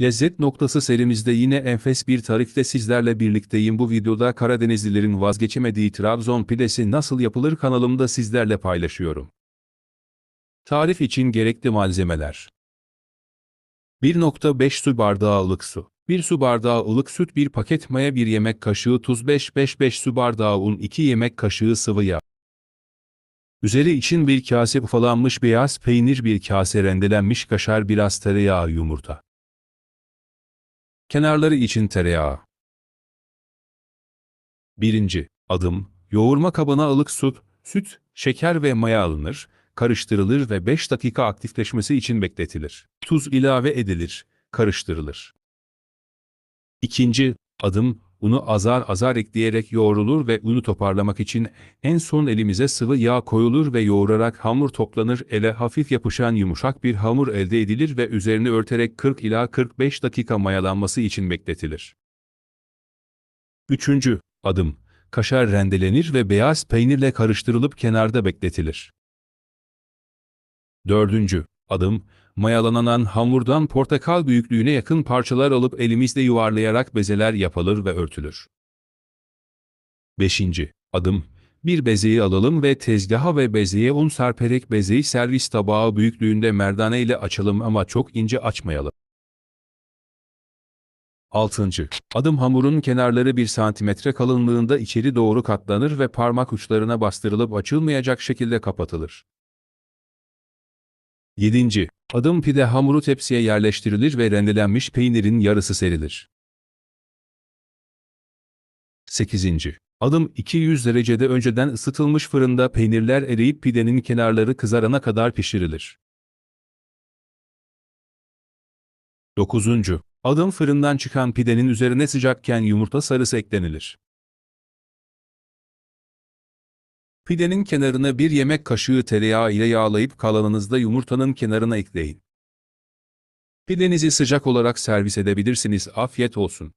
Lezzet noktası serimizde yine enfes bir tarifle sizlerle birlikteyim. Bu videoda Karadenizlilerin vazgeçemediği Trabzon pidesi nasıl yapılır kanalımda sizlerle paylaşıyorum. Tarif için gerekli malzemeler 1.5 su bardağı ılık su 1 su bardağı ılık süt 1 paket maya 1 yemek kaşığı tuz 5-5-5 su bardağı un 2 yemek kaşığı sıvı yağ Üzeri için bir kase ufalanmış beyaz peynir bir kase rendelenmiş kaşar biraz tereyağı yumurta Kenarları için tereyağı. 1. Adım, yoğurma kabına ılık su, süt, şeker ve maya alınır, karıştırılır ve 5 dakika aktifleşmesi için bekletilir. Tuz ilave edilir, karıştırılır. 2. Adım, unu azar azar ekleyerek yoğrulur ve unu toparlamak için en son elimize sıvı yağ koyulur ve yoğurarak hamur toplanır, ele hafif yapışan yumuşak bir hamur elde edilir ve üzerini örterek 40 ila 45 dakika mayalanması için bekletilir. 3. Adım, kaşar rendelenir ve beyaz peynirle karıştırılıp kenarda bekletilir. 4. Adım, mayalanan hamurdan portakal büyüklüğüne yakın parçalar alıp elimizle yuvarlayarak bezeler yapılır ve örtülür. 5. Adım, bir bezeyi alalım ve tezgaha ve bezeye un serperek bezeyi servis tabağı büyüklüğünde merdane ile açalım ama çok ince açmayalım. 6. Adım hamurun kenarları 1 santimetre kalınlığında içeri doğru katlanır ve parmak uçlarına bastırılıp açılmayacak şekilde kapatılır. 7. Adım pide hamuru tepsiye yerleştirilir ve rendelenmiş peynirin yarısı serilir. 8. Adım 200 derecede önceden ısıtılmış fırında peynirler eriyip pidenin kenarları kızarana kadar pişirilir. 9. Adım fırından çıkan pidenin üzerine sıcakken yumurta sarısı eklenilir. Pidenin kenarına bir yemek kaşığı tereyağı ile yağlayıp kalanınızda yumurtanın kenarına ekleyin. Pidenizi sıcak olarak servis edebilirsiniz. Afiyet olsun.